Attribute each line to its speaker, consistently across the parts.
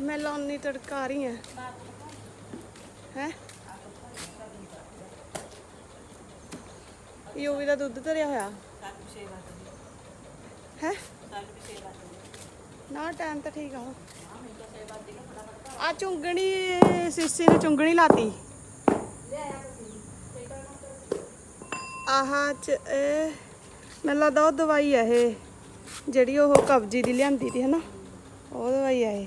Speaker 1: ਮੈਂ ਲਾਉਣੀ ਤੜਕਾ ਰਹੀ ਹਾਂ। ਹੈ? ਯੂਵੀ ਦਾ ਦੁੱਧ ਧਰਿਆ ਹੋਇਆ। ਹੈ? ਨਾ ਟਾਈਮ ਤਾਂ ਠੀਕ ਆ ਆ ਚੁੰਗਣੀ, ਸਿੱਸੀ ਨੇ ਚੁੰਗਣੀ ਲਾਤੀ। ਆਹ ਚ ਮੈਨੂੰ ਲੱਗਦਾ ਉਹ ਦਵਾਈ ਆ ਇਹ, ਜਿਹੜੀ ਉਹ ਕਬਜੀ ਦੀ ਲਿਆਂਦੀ ਸੀ ਹਨਾ? ਉਹ ਦਵਾਈ ਆ ਇਹ।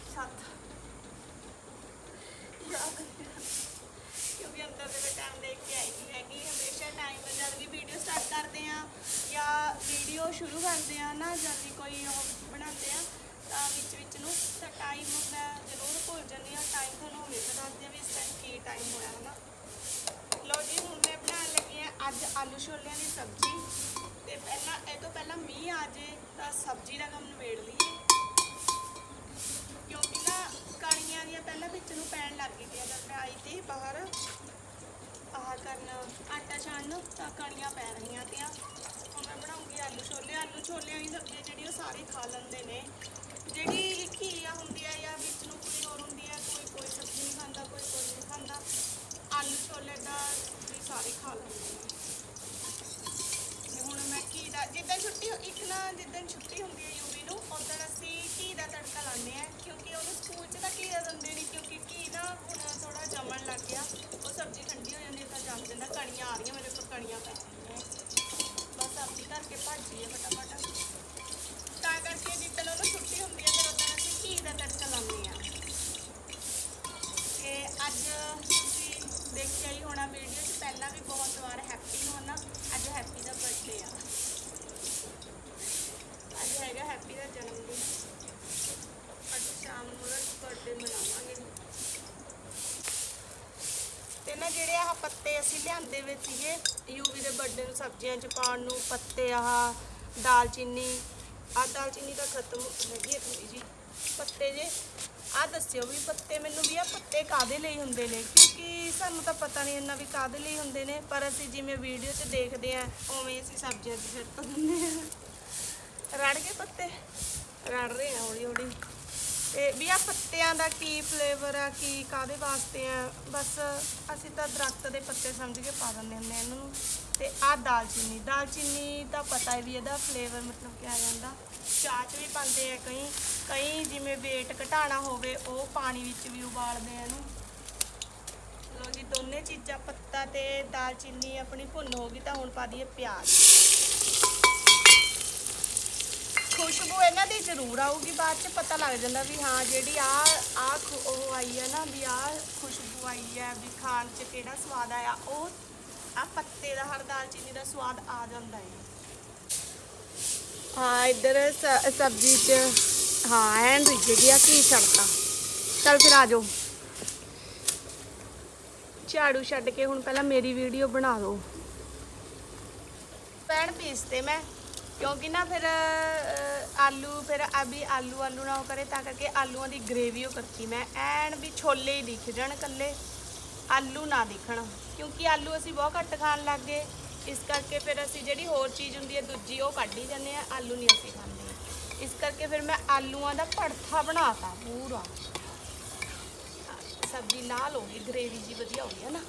Speaker 1: ਟਾਈਮ ਮੈਂ ਜ਼ਰੂਰ ਭੁੱਲ ਜਾਂਦੀ ਹਾਂ ਟਾਈਮ ਤੁਹਾਨੂੰ ਹਮੇਸ਼ਾ ਦੱਸਦੀ ਆ ਵੀ ਇਸ ਟਾਈਮ ਕੀ ਟਾਈਮ ਹੋਇਆ ਹਨਾ ਲਓ ਜੀ, ਹੁਣ ਮੈਂ ਬਣਾਉਣ ਲੱਗੀ ਹਾਂ ਅੱਜ ਆਲੂ ਛੋਲਿਆਂ ਦੀ ਸਬਜ਼ੀ। ਤੇ ਪਹਿਲਾਂ, ਇਹ ਤੋਂ ਪਹਿਲਾਂ ਮੀਂਹ ਆ ਜੇ ਤਾਂ ਸਬਜ਼ੀ ਦਾ ਕੰਮ ਨਿਬੇੜ ਲਈਏ। ਕਿਉਂਕਿ ਨਾ ਕਣੀਆਂ ਦੀਆਂ ਪਹਿਲਾਂ ਵਿੱਚ ਨੂੰ ਪੈਣ ਲੱਗ ਗਈ ਤੇ ਜਦ ਮੈਂ ਆਈ ਤੇ ਬਾਹਰ। ਆਹ ਕਰਨ ਆਟਾ ਛਾਣ ਤਾਂ ਕਣੀਆਂ ਪੈ ਰਹੀਆਂ ਤੀਆਂ ਹੁਣ ਮੈਂ ਬਣਾਉਂਗੀ ਆਲੂ ਛੋਲੇ। ਆਲੂ ਛੋਲਿਆਂ ਦੀ ਸਬਜ਼ੀ ਜਿਹੜੀ ਉਹ ਸਾਰੇ ਖਾ ਲੈਂਦੇ ਨੇ। ਜਿਹੜੀ ਘੀਆ ਹੁੰਦੀ ਹੈ ਜਾਂ ਵਿੱਚ ਨੂੰ ਕੋਈ ਹੋਰ ਹੁੰਦੀ ਹੈ, ਕੋਈ ਕੋਈ ਸਬਜ਼ੀ ਨਹੀਂ ਖਾਂਦਾ, ਕੋਈ ਕੋਈ ਨਹੀਂ ਖਾਂਦਾ। ਆਲੂ ਛੋਲੇ ਦਾ ਵੀ ਸਾਰੇ ਖਾ ਲੈਂਦੇ ਨੇ ਤੇ ਹੁਣ ਮੈਂ ਘੀ ਦਾ, ਜਿੱਦਾਂ ਛੁੱਟੀ ਇੱਕ ਨਾ ਜਿੱਦਾਂ ਛੁੱਟੀ ਹੁੰਦੀ ਹੈ ਯੂਵੀ ਨੂੰ ਉਦੋਂ ਅਸੀਂ ਘੀ ਦਾ ਤੜਕਾ ਲਾਉਂਦੇ ਆ ਕਿਉਂਕਿ ਉਹਨੂੰ ਸਕੂਲ 'ਚ ਤਾਂ ਘੀ ਦਾ ਦਿੰਦੇ ਨਹੀਂ, ਕਿਉਂਕਿ ਘੀ ਨਾ ਹੁਣ ਥੋੜਾ ਜੰਮਣ ਲੱਗ ਗਿਆ। ਉਹ ਸਬਜ਼ੀ ਠੰਡੀ ਹੋ ਜਾਂਦੀ ਹੈ ਤਾਂ ਜੰਮ ਜਾਂਦਾ, ਕਣੀਆਂ ਆ ਰਹੀਆਂ ਮੇਰੇ ਕੋਲ, ਕਣੀਆਂ ਪੈ ਰਹੀਆਂ ਬਸ ਆਪੀ ਕਰਕੇ ਭਾਜੀ ਹੈ ਫਟਾਫਟ। ਤਾਂ ਕਰਕੇ ਜਿੱਦਣ ਉਹਨੂੰ ਛੁੱਟੀ ਹੁੰਦੀ ਹੈ, ਫਿਰ ਉਦੋਂ ਘੀ ਦਾ ਤੜਕਾ ਲਾਉਂਦੇ ਆ? ਤੇ ਅੱਜ ਤੁਸੀਂ ਦੇਖਿਆ ਹੀ ਹੋਣਾ ਵੀਡੀਓ 'ਚ, ਪਹਿਲਾਂ ਵੀ ਬਹੁਤ ਵਾਰ ਹੈਪੀ ਨੂੰ ਨਾ ਅੱਜ ਹੈਪੀ ਦਾ ਬਰਥਡੇ ਆ। ਅੱਜ ਹੈਗਾ ਹੈਪੀ ਦਾ ਜਨਮ ਦਿਨ ਅੱਜ ਸ਼ਾਮ ਨੂੰ ਉਹਦਾ ਬਰਥਡੇ ਮਨਾਵਾਂਗੇ। ਤੇ ਨਾ ਜਿਹੜੇ ਆਹ ਪੱਤੇ ਅਸੀਂ ਲਿਆਂਦੇ ਵਿੱਚ ਸੀਗੇ ਯੂਵੀ ਦੇ ਬਰਥਡੇ ਨੂੰ ਸਬਜ਼ੀਆਂ 'ਚ ਪਾਉਣ ਨੂੰ, ਪੱਤੇ ਆਹ ਦਾਲਚੀਨੀ ਆਹ ਦਾਲਚੀਨੀ ਤਾਂ ਖਤਮ ਹੈਗੀ ਹੈ ਥੋੜੀ ਜੀ ਪੱਤੇ ਜੇ। ਆ ਦੱਸਿਓ ਵੀ ਪੱਤੇ ਮੈਨੂੰ ਵੀ ਆ ਪੱਤੇ ਕਾਦੇ ਲਈ ਹੁੰਦੇ ਨੇ? ਕਿਉਂਕਿ ਸਾਨੂੰ ਤਾਂ ਪਤਾ ਨਹੀਂ ਇੰਨਾ ਵੀ ਕਾਦੇ ਲਈ ਹੁੰਦੇ ਨੇ, ਪਰ ਅਸੀਂ ਜਿਵੇਂ ਵੀਡੀਓ 'ਚ ਦੇਖਦੇ ਆ ਉਵੇਂ ਅਸੀਂ ਸਬਜ਼ੀਆਂ 'ਚ ਫਿਰ ਦਿੰਦੇ ਆ ਰੜ ਕੇ ਪੱਤੇ? ਰੜ ਰਹੇ ਆ ਹੌਲੀ ਹੌਲੀ। ਤੇ ਵੀ ਆ ਪੱਤਿਆਂ ਦਾ ਕੀ ਫਲੇਵਰ ਆ, ਕੀ ਕਾਦੇ ਵਾਸਤੇ ਆ? ਬਸ ਅਸੀਂ ਤਾਂ ਦਰਖਤ ਦੇ ਪੱਤੇ ਸਮਝ ਕੇ ਪਾ ਦਿੰਦੇ ਹੁੰਦੇ ਆ ਇਹਨਾਂ ਨੂੰ। ਤੇ ਆ ਦਾਲਚੀਨੀ ਦਾਲਚੀਨੀ ਤਾਂ ਪਤਾ ਹੈ ਵੀ ਇਹਦਾ ਫਲੇਵਰ ਮਤਲਬ ਕੀ ਜਾਂਦਾ ਚਾਹ 'ਚ ਵੀ ਪਾਉਂਦੇ ਆ ਕਈ ਕਈ ਜਿਵੇਂ weight ਘਟਾਣਾ ਹੋਵੇ, ਉਹ ਪਾਣੀ ਵਿੱਚ ਵੀ ਉਬਾਲਦੇ ਆ ਇਹਨੂੰ। ਲੋ ਜੀ, ਦੋਨੇ ਚੀਜ਼ਾਂ, ਪੱਤਾ ਤੇ ਦਾਲਚੀਨੀ ਆਪਣੀ ਭੁੰਨ ਹੋ ਗਈ ਤਾਂ ਹੁਣ ਪਾ ਦਈਏ ਪਿਆਜ਼। ਖੁਸ਼ਬੂ ਇਹਨਾਂ ਦੀ ਜ਼ਰੂਰ ਆਊਗੀ, ਬਾਅਦ ਚ ਪਤਾ ਲੱਗ ਜਾਂਦਾ ਵੀ ਹਾਂ, ਜਿਹੜੀ ਆ ਆ ਉਹ ਆਈ ਹੈ ਨਾ, ਵੀ ਆ ਖੁਸ਼ਬੂ ਆਈ ਹੈ ਵੀ ਖਾਣ ਚ ਕਿਹੜਾ ਸਵਾਦ ਆਇਆ, ਉਹ ਆ ਪੱਤੇ ਦਾ ਹਰ ਦਾਲਚੀਨੀ ਦਾ ਸਵਾਦ ਆ ਜਾਂਦਾ ਹੈ। ਹਾਂ ਇੱਧਰ ਸ- ਸਬਜ਼ੀ ਚ ਹਾਂ ਐਨ ਰਿੱਝ ਗਿਆ ਕੀ ਛੜਕਾ ਚੱਲ ਫਿਰ ਆ ਜਾਓ। ਝਾੜੂ ਛੱਡ ਕੇ ਹੁਣ ਪਹਿਲਾਂ ਮੇਰੀ ਵੀਡੀਓ ਬਣਾ ਦਿਓ। ਪੈਣ ਪੀਸਤੇ ਮੈਂ ਕਿਉਂਕਿ ਨਾ ਫਿਰ ਆਲੂ ਫਿਰ ਅਭੀ ਆਲੂ ਆਲੂ ਨਾ ਉਹ ਕਰੇ ਤਾਂ ਕਰਕੇ ਆਲੂਆਂ ਦੀ ਗ੍ਰੇਵੀ ਉਹ ਕਰਤੀ ਮੈਂ। ਐਨ ਵੀ ਛੋਲੇ ਹੀ ਦਿਖ ਜਾਣ ਕੱਲੇ ਆਲੂ ਨਾ ਦਿਖਣ ਕਿਉਂਕਿ ਆਲੂ ਅਸੀਂ ਬਹੁਤ ਘੱਟ ਖਾਣ ਲੱਗ ਗਏ। ਇਸ ਕਰਕੇ ਫਿਰ ਅਸੀਂ ਜਿਹੜੀ ਹੋਰ ਚੀਜ਼ ਹੁੰਦੀ ਹੈ ਦੂਜੀ ਉਹ ਕੱਢ ਹੀ ਜਾਂਦੇ ਆ ਆਲੂ ਨਹੀਂ ਅਸੀਂ ਖਾਂਦੇ। ਇਸ ਕਰਕੇ ਫਿਰ ਮੈਂ ਆਲੂਆਂ ਦਾ ਭੜਥਾ ਬਣਾਤਾ ਪੂਰਾ। ਸਬਜ਼ੀ ਲਾਲ ਹੋ ਗਈ ਗ੍ਰੇਵੀ ਜੀ ਵਧੀਆ ਹੋ ਗਈ ਹੈ ਨਾ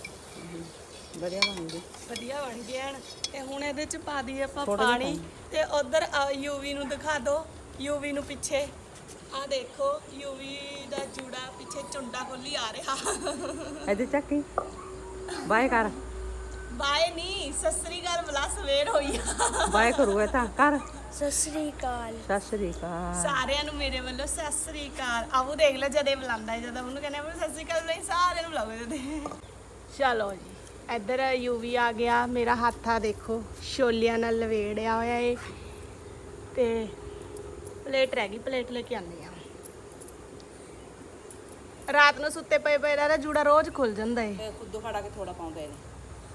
Speaker 2: ਵਧੀਆ ਬਣ ਗਈ।
Speaker 1: ਵਧੀਆ ਬਣ ਗਿਆ ਹਨ ਤੇ ਹੁਣ ਇਹਦੇ ਚ ਪਾ ਦਈਏ ਆਪਾਂ ਪਾਣੀ ਤੇ ਉਧਰ ਯੂਵੀ ਨੂੰ ਦਿਖਾ ਦਿਓ ਯੂਵੀ ਨੂੰ ਪਿੱਛੇ। ਆ ਦੇਖੋ ਯੂਵੀ ਦਾ ਜੂੜਾ ਪਿੱਛੇ ਚੁੰਡਾ ਖੋਲੀ ਆ ਰਿਹਾ।
Speaker 2: ਇਹਦੇ ਚੱਕੀ ਬਾਏ ਕਰ।
Speaker 1: ਬਾਏ ਨਹੀਂ ਸਸਰੀ ਘਰ ਬਲਾ ਸਵੇਰ ਹੋਈ ਆ।
Speaker 2: ਬਾਏ ਕਰੂਗਾ ਤਾਂ ਕਰ।
Speaker 3: ਸਤਿ ਸ੍ਰੀ ਅਕਾਲ।
Speaker 2: ਸਤਿ ਸ੍ਰੀ ਅਕਾਲ।
Speaker 1: ਸਾਰਿਆਂ ਨੂੰ ਮੇਰੇ ਵੱਲੋਂ ਸਤਿ ਸ੍ਰੀ ਅਕਾਲ। ਆਵੋ ਦੇਖ ਲੈ ਜਦੇ ਬੁਲਾਉਂਦਾ ਹੈ ਜਦੋਂ ਉਹਨੂੰ ਕਹਿੰਦੇ ਆ ਸਤਿ ਸ੍ਰੀ ਅਕਾਲ ਨਹੀਂ ਸਾਰਿਆਂ ਨੂੰ ਬੁਲਾਓ ਜਦੇ ਚਲੋ ਜੀ ਇੱਧਰ ਯੂਵੀ ਆ ਗਿਆ ਮੇਰਾ ਹੱਥ ਆ ਦੇਖੋ ਛੋਲਿਆਂ ਨਾਲ ਲਵੇੜਿਆ ਹੋਇਆ ਏ। ਤੇ ਪਲੇਟ ਰਹਿ ਗਈ ਪਲੇਟ ਲੈ ਕੇ ਆਉਂਦੇ ਰਾਤ ਨੂੰ ਸੁੱਤੇ ਪਏ ਪਏ ਦਾ ਜੂੜਾ ਰੋਜ਼ ਖੁੱਲ ਜਾਂਦਾ ਏ।
Speaker 2: ਖੁੱਦੋ ਫੜਾ ਕੇ ਥੋੜਾ ਪਾਉਂਦੇ ਨੇ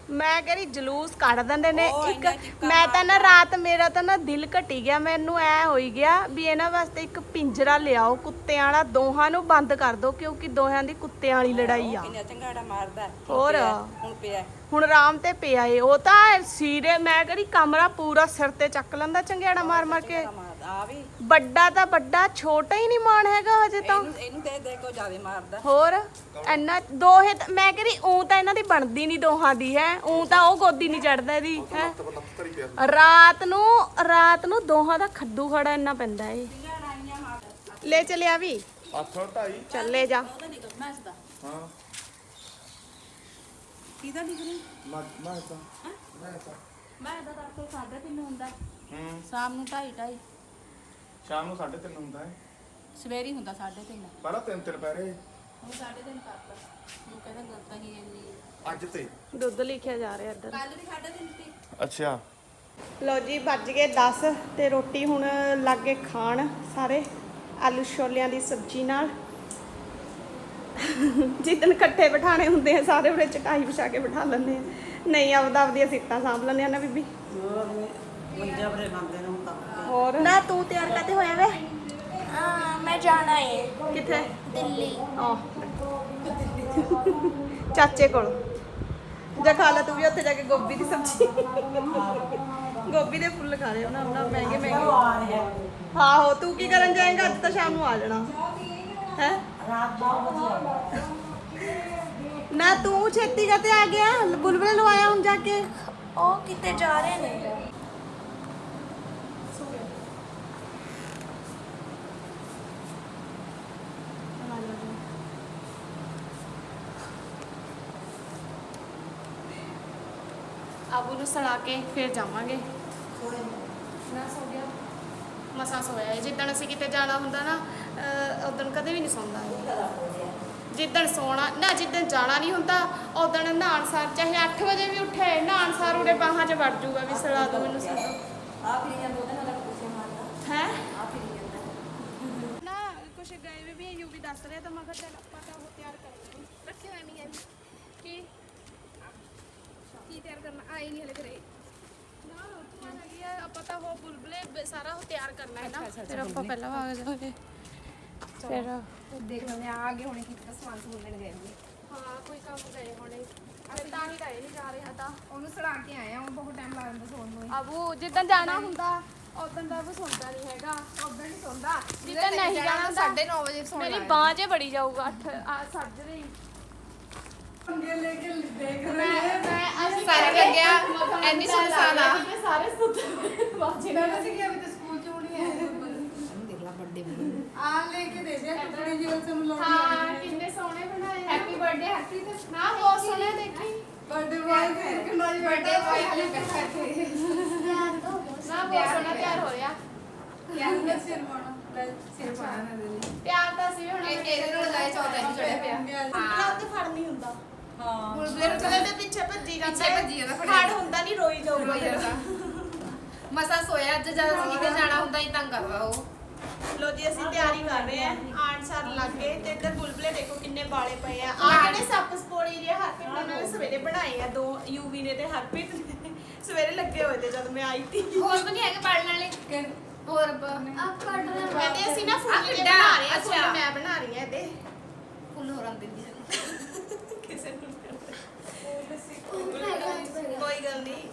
Speaker 1: ਮੈਂ ਕਹਿੰਦੀ ਜਲੂਸ ਕੱਢ ਦਿੰਦੇ ਨੇ ਇੱਕ ਮੈਂ ਤਾਂ ਨਾ ਰਾਤ ਮੇਰਾ ਤਾਂ ਨਾ ਦਿਲ ਘਟੀ ਗਿਆ ਮੈਨੂੰ ਐ ਹੋਈ ਗਿਆ ਵੀ ਇਹਨਾਂ ਵਾਸਤੇ ਇੱਕ ਪਿੰਜਰਾ ਲਿਆਓ ਕੁੱਤਿਆਂ ਵਾਲਾ ਦੋਹਾਂ ਨੂੰ ਬੰਦ ਕਰ ਦਿਓ ਕਿਉਂਕਿ ਦੋਹਾਂ ਦੀ ਕੁੱਤਿਆਂ ਵਾਲੀ ਲੜਾਈ ਆ।
Speaker 2: ਕਿੰਨਾ ਚੰਗਾੜਾ ਮਾਰਦਾ
Speaker 1: ਹੋਰ?
Speaker 2: ਹੁਣ ਪਿਆ
Speaker 1: ਹੁਣ ਆਰਾਮ ਤੇ ਪਿਆ ਏ ਉਹ ਤਾਂ ਸੀਰੇ ਮੈਂ ਕਹਿੰਦੀ ਕਮਰਾ ਪੂਰਾ ਸਿਰ ਤੇ ਚੱਕ ਲੈਂਦਾ ਚੰਗਿਆੜਾ ਮਾਰ ਮਾਰ ਕੇ
Speaker 2: ਆ ਵੀ।
Speaker 1: ਵੱਡਾ ਤਾਂ ਵੱਡਾ ਛੋਟਾ ਹੀ ਨਹੀਂ ਮਾਣ ਹੈਗਾ ਹਜੇ ਤਾਂ।
Speaker 2: ਇਹਨੂੰ ਇਹਨੂੰ ਦੇ ਦੇ ਕੋ ਜ਼ਿਆਦਾ ਮਾਰਦਾ।
Speaker 1: ਹੋਰ ਇੰਨਾ ਦੋਹੇ ਤਾਂ- ਮੈਂ ਕਹਿੰਦੀ ਉਹ ਤਾਂ ਇਹਨਾਂ ਦੀ ਬਣਦੀ ਨਹੀਂ ਦੋਹਾਂ ਦੀ ਹੈ। ਉਹ ਤਾਂ ਉਹ ਗੋਦੀ ਨਹੀਂ ਚੜਦਾ ਇਹਦੀ ਹੈ। ਰਾਤ ਨੂੰ ਰਾਤ ਨੂੰ ਦੋਹਾਂ ਦਾ ਖੱਦੂ ਖੜਾ ਇੰਨਾ ਪੈਂਦਾ ਏ। ਲੈ ਚਲਿਆ ਵੀ। ਚੱਲੇ ਜਾ।
Speaker 4: ਹਾਂ।
Speaker 2: ਕਿਹਦਾ
Speaker 4: ਮੈਂ ਮੈਂ ਤਾਂ।
Speaker 3: ਮੈਂ ਤਾਂ। ਤਿੰਨ ਹੁੰਦਾ।
Speaker 4: ਹੂੰ।
Speaker 3: ਸ਼ਾਮ ਨੂੰ ਢਾਈ ਢਾਈ।
Speaker 4: ਸ਼ਾਮ ਨੂੰ 3:30 ਹੁੰਦਾ ਹੈ।
Speaker 3: ਸਵੇਰੀ ਹੁੰਦਾ ਸਾਢੇ ਤਿੰਨ।
Speaker 4: ਪਹਿਲਾਂ ਤਿੰਨ ਤਿੰਨ ਪੈਰੇ
Speaker 3: ਉਹ ਸਾਢੇ ਤਿੰਨ ਕਰਤਾ ਉਹ ਕਹਿੰਦਾ ਗਲਤ ਹੀ ਇੰਨੀ।
Speaker 4: ਅੱਜ ਤੇ।
Speaker 1: ਦੁੱਧ ਲਿਖਿਆ ਜਾ ਰਿਹਾ ਇੱਧਰ।
Speaker 3: ਕੱਲ ਵੀ ਸਾਢੇ ਤਿੰਨ ਸੀ।
Speaker 4: ਅੱਛਾ।
Speaker 1: ਲੋ ਜੀ ਵੱਜ ਗਏ 10 ਤੇ ਰੋਟੀ ਹੁਣ ਲੱਗੇ ਖਾਣ ਸਾਰੇ ਆਲੂ ਛੋਲਿਆਂ ਦੀ ਸਬਜ਼ੀ ਨਾਲ। ਜਿੱਦਣ ਇਕੱਠੇ ਬਿਠਾਣੇ ਹੁੰਦੇ ਆ ਸਾਰੇ ਉਰੇ ਚਟਾਈ ਵਿਛਾ ਕੇ ਬਿਠਾ ਲੈਂਦੇ ਆ। ਨਹੀਂ ਆਪਦਾ ਆਪਦੀਆਂ ਸੀਟਾਂ ਸਾਂਭ ਲੈਂਦੇ ਆ ਨਾ ਬੀਬੀ।
Speaker 2: ਮੰਜਾ ਬਰੇ ਮੰਗਦੇ ਨੂੰ ਤਾਂ
Speaker 1: ਹੋਰ?
Speaker 3: ਨਾ ਤੂੰ ਤਿਆਰ ਕਾਤੇ ਹੋਇਆ ਵੇ? ਮੈਂ ਜਾਣਾ ਏ।
Speaker 1: ਕਿੱਥੇ?
Speaker 3: ਦਿੱਲੀ।
Speaker 1: ਆਹ। ਚਾਚੇ ਕੋਲ। ਜਾ ਖਾ ਲੈ ਤੂੰ ਵੀ ਉੱਥੇ ਜਾ ਕੇ ਗੋਭੀ ਦੀ ਸਬਜ਼ੀ। ਗੋਭੀ ਦੇ ਫੁੱਲ ਖਾ ਰਹੇ ਉਹਨਾਂ ਉਹਨਾਂ ਮਹਿੰਗੇ ਮਹਿੰਗੇ। ਆਹੋ ਤੂੰ ਕੀ ਕਰਨ ਜਾਏਂਗਾ? ਅੱਜ ਤਾਂ ਸ਼ਾਮ ਨੂੰ ਆ ਜਾਣਾ। ਹੈ?
Speaker 2: ਰਾਤ 2 ਵਜੇ
Speaker 1: ਨਾ ਤੂੰ ਛੇਤੀ ਕਰਤੇ ਆ ਗਿਆ? ਬੁਲਬੁਲ ਲਵਾਇਆ ਹੁਣ ਜਾ ਕੇ?
Speaker 3: ਉਹ ਕਿਤੇ ਜਾ ਰਹੇ ਨੇ
Speaker 1: ਆਬੂ ਨੂੰ ਸੜਾ ਕੇ ਫਿਰ ਜਾਵਾਂਗੇ। ਨਾ ਸੋ ਗਿਆ। ਮਸਾ ਸੋਇਆ ਹੈ। ਜਿੱਦਣ ਅਸੀਂ ਕਿਤੇ ਜਾਣਾ ਹੁੰਦਾ ਨਾ ਉਦੋਂ ਕਦੇ ਵੀ ਨਹੀਂ ਸੌਂਦਾ। ਇਹ। ਜਿੱਦਣ ਸੋਣਾ, ਨਾ ਜਿੱਦਣ ਜਾਣਾ ਨਹੀਂ ਹੁੰਦਾ ਉਦੋਂ ਨਹਾਣ ਸਾਰ ਚਾਹੇ 8 ਵਜੇ ਵੀ ਉੱਠੇ ਨਹਾਣ ਸਾਰ ਉਹਦੇ ਬਾਹਾਂ 'ਚ ਵੜ ਜਾਊਗਾ ਵੀ ਸੜਾ ਦੋ ਮੈਨੂੰ ਸੜਾ
Speaker 2: ਆ ਫਿਰ ਜਾਂਦਾ ਉਹਦੇ ਨਾਲ ਕੁਛ ਮਾਰਦਾ
Speaker 1: ਹੈ?
Speaker 2: ਆ ਫਿਰ ਜਾਂਦਾ
Speaker 1: ਨਾ, ਕੁਛ ਗਏ ਵੀ ਵੀ ਯੂ ਵੀ ਦੱਸ ਰਿਹਾ ਤਾਂ ਮੈਂ ਕਿਹਾ ਚੱਲ ਆਪਾਂ ਤਾਂ ਉਹ ਤਿਆਰ ਕਰਾਂਗੇ। ਰੱਖੇ ਹੋਏ ਨਹੀਂ ਹੈ ਕੀ ਕੀ? ਆਈ ਨਹੀਂ ਹਲੇ ਕਰੇ ਨਾ ਉੱਥੋਂ ਹੈਗੀ ਆ ਆਪਾਂ ਤਾਂ ਉਹ ਬੁਲਬੁਲੇ ਬ- ਸਾਰਾ ਉਹ ਤਿਆਰ ਕਰਨਾ ਹੈ ਨਾ। ਫਿਰ ਆਪਾਂ ਪਹਿਲਾਂ ਆ ਜਾਵਾਂਗੇ ਫਿਰ
Speaker 3: ਦੇਖ ਲੈਣੇ ਆ ਗਏ ਹੁਣੇ ਕਿਤੇ ਸਮਾਨ ਸਮੂਨ ਗਏ ਹੋਣਗੇ
Speaker 1: ਹਾਂ ਕੋਈ ਕੰਮ ਗਏ ਹੋਣੇ। ਅਸੀਂ ਤਾਂ ਹੀ ਗਏ ਨਹੀਂ ਜਾ ਰਹੇ ਤਾਂ
Speaker 3: ਉਹਨੂੰ ਸੜਾ ਕੇ ਆਏ ਆ ਉਹ ਬਹੁਤ ਟਾਈਮ ਲਾ ਦਿੰਦਾ ਸੌਣ ਨੂੰ
Speaker 1: ਅਬੂ ਜਿੱਦਣ ਜਾਣਾ ਹੁੰਦਾ ਉਦੋਂ ਦਾ ਉਹ ਸੁਣਦਾ ਨਹੀਂ ਹੈਗਾ।
Speaker 3: ਉਦੋਂ ਨਹੀਂ ਸੌਂਦਾ।
Speaker 1: ਜਿੱਦਣ ਨਹੀਂ ਜਾਣਾ ਹੁੰਦਾ
Speaker 3: 9:30 ਵਜੇ ਸੌਣ
Speaker 1: ਮੇਰੀ ਬਾਂਹ 'ਚ ਬੜੀ ਜਾਊਗਾ 8 ਆ ਸੱਜ ਰਹੀ ਮੈਂ ਮੈਂ ਅਸੀਂ
Speaker 3: ਸਾਰੇ ਲੱਗਿਆ ਐਨੀ ਸੁਨਸਾਨ ਆ।
Speaker 1: ਸਾਰੇ ਸੁੱਤੇ ਬਾਜੇ
Speaker 3: ਮੈਂ ਬਸ ਕਿ ਅਭੀ ਤਾਂ ਸਕੂਲ ਚ ਹੋਣੀ ਹੈ। ਦੇਖ ਲਾ ਵੱਡੇ
Speaker 5: ਆ ਲੈ ਕੇ ਦੇ ਦੇ ਟੁਕੜੀ ਜਿਹੀ ਉਸ ਨੂੰ
Speaker 1: ਹਾਂ ਕਿੰਨੇ ਸੋਹਣੇ ਬਣਾਏ।
Speaker 3: ਹੈਪੀ ਬਰਥਡੇ ਹੈਪੀ ਤੇ
Speaker 1: ਨਾ ਬਹੁਤ ਸੋਹਣੇ ਦੇਖੀ।
Speaker 5: ਬਰਥਡੇ ਬॉय ਫਿਰ ਕਿੰਨਾ ਜੀ
Speaker 3: ਬਰਥਡੇ ਬॉय ਹਲੇ ਤੱਕ ਕਰਕੇ
Speaker 1: ਨਾ ਬਹੁਤ ਸੋਹਣਾ ਤਿਆਰ ਹੋ ਰਿਹਾ
Speaker 3: ਯਾਰ
Speaker 5: ਦਾ ਸਿਰ ਮਾਣਾ ਲੈ
Speaker 3: ਸਿਰ ਪਾਣਾ ਨਾ ਦੇ
Speaker 1: ਤਿਆਰ ਤਾਂ ਸੀ ਹੁਣ
Speaker 3: ਇਹ ਇਹਦੇ ਨਾਲ ਲਾਏ ਚੌਥਾ ਨਹੀਂ ਚੜਿਆ ਪਿਆ।
Speaker 1: ਹਾਂ ਉੱਤੇ ਫੜ ਨਹੀਂ ਹੁੰਦਾ
Speaker 5: ਹਾਂ।
Speaker 3: ਬੁਲਬੁਲੇ ਨੂੰ
Speaker 1: ਉਹਦੇ ਪਿੱਛੇ ਭੱਜੀ ਜਾਂਦਾ
Speaker 3: ਪਿੱਛੇ ਭੱਜੀ ਜਾਂਦਾ, ਫੜਿਆ
Speaker 1: ਫੜ ਹੁੰਦਾ ਨਹੀਂ ਰੋਈ ਜਾਊਗਾ
Speaker 3: ਰੋਈ ਜਾਂਦਾ। ਮਸਾ ਸੋਇਆ ਅੱਜ ਜਦ ਅਸੀਂ ਕਿਤੇ ਜਾਣਾ ਹੁੰਦਾ ਹੀ ਤੰਗ ਕਰਦਾ ਉਹ।
Speaker 1: ਲੋ ਜੀ ਅਸੀਂ ਤਿਆਰੀ ਕਰ ਰਹੇ ਆ ਆਣ ਸਾਰ ਲੱਗ ਗਏ ਤੇ ਇੱਧਰ ਬੁਲਬੁਲੇ ਦੇਖੋ ਕਿੰਨੇ ਬਾਲੇ ਪਏ ਆ। ਆ ਜਿਹੜੇ ਸੱਪ ਸਪੋਲੀ ਜਿਹੇ ਹਰਪ੍ਰੀਤ ਨੇ ਉਹਨਾਂ ਨੇ ਸਵੇਰੇ ਬਣਾਏ ਆ ਦੋ ਯੂਵੀ ਨੇ ਤੇ ਹਰਪ੍ਰੀਤ ਨੇ। ਸਵੇਰੇ ਲੱਗੇ ਹੋਏ ਤੇ ਜਦ ਮੈਂ ਆਈ ਤੀ
Speaker 3: ਹੋਰ ਵੀ ਨਹੀਂ ਹੈਗੇ ਪੜਨ ਵਾਲੇ? ਹੋਰ ਆ ਪੜ ਰਹੇ
Speaker 1: ਕਹਿੰਦੇ ਅਸੀਂ ਨਾ ਫੁੱਲ? ਬਣਾ ਰਹੇ ਆ ਫੁੱਲ। ਮੈਂ ਬਣਾ ਰਹੀ ਆ ਇਹਦੇ।
Speaker 3: ਫੁੱਲ ਹੋਰਾਂ ਦੇ
Speaker 1: ਕਿਸੇ ਨੂੰ ਕੋਈ ਗੱਲ ਨਹੀਂ।